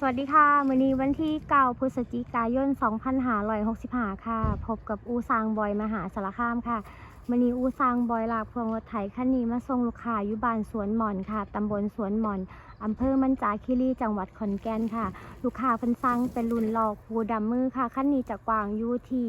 สวัสดีค่ะมื้อนี้วันที่9พฤศจิกายน 2565 ค่ะ พบกับอูซางบอยมหาสารคามค่ะมื้อนี้อูซางบอยลากพวงรถไถคันนี้มาส่งลูกค้าอยู่บ้านสวนหม่อนค่ะ ตำบลสวนหม่อน อำเภอมันจาคิรีจังหวัดขอนแก่นค่ะ ลูกค้าเพิ่นสั่งเป็นรุ่นหลอกภูดำมือค่ะคันนี้จะกว้างอยู่ที่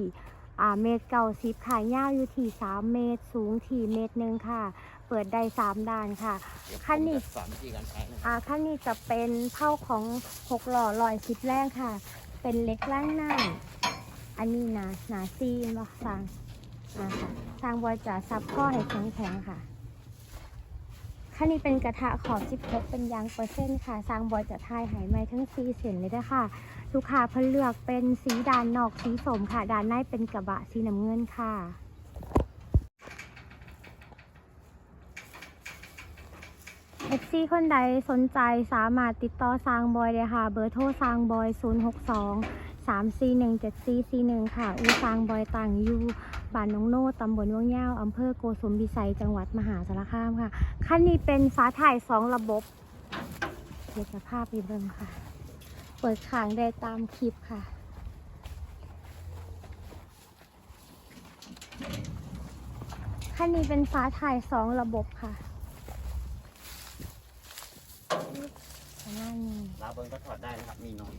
อ่าเมตรเก้าสิบค่ะยาวอยู่ที่3เมตร สูงที่เมตรหนึ่งค่ะ เปิดได้สามด้านค่ะเดี๋ยวผมคันนี้จะสอนวิธีการใช้นะครับอ่าขั้นนี้จะเป็นเท่าของหกหล่อลอยชิปแรกค่ะ เป็นเล็กล่างหน้าอันนี้นะหนาซีนบ่สร้างอ่าค่ะสร้างบอยจะซับข้อให้แข็งแข็งๆค่ะขั้นนี้เป็นกระทะขอบ16เป็นยางเปอร์เซ็นต์ค่ะ สร้างบอยจะทายไหไหมทั้งสีเส้นเลยด้วยค่ะ ลูกค้าเพิ่นเลือกเป็นสีด้านนอกสีสมค่ะด้านในเป็นกระบะสีน้ำเงินค่ะ เอฟซีคนใดสนใจสามารถติดต่อสร้างบอยเลยค่ะ เบอร์โทรสร้างบอย 062 341 7441 ค่ะอูสร้างบอยต่างอยู่บ้านน้องโน่ตำบลว่างยาวอำเภอโกสุมพิสัยจังหวัดมหาสารคามค่ะ คันนี้เป็นฟ้าถ่ายสองระบบเดี๋ยวจะภาพไปเบิ่งค่ะ เปิดขางได้ตามคลิปค่ะคันนี้เป็นฟ้าถ่ายสองระบบค่ะ ลาวเบิ้งก็ถอดได้นะครับ มีน้อย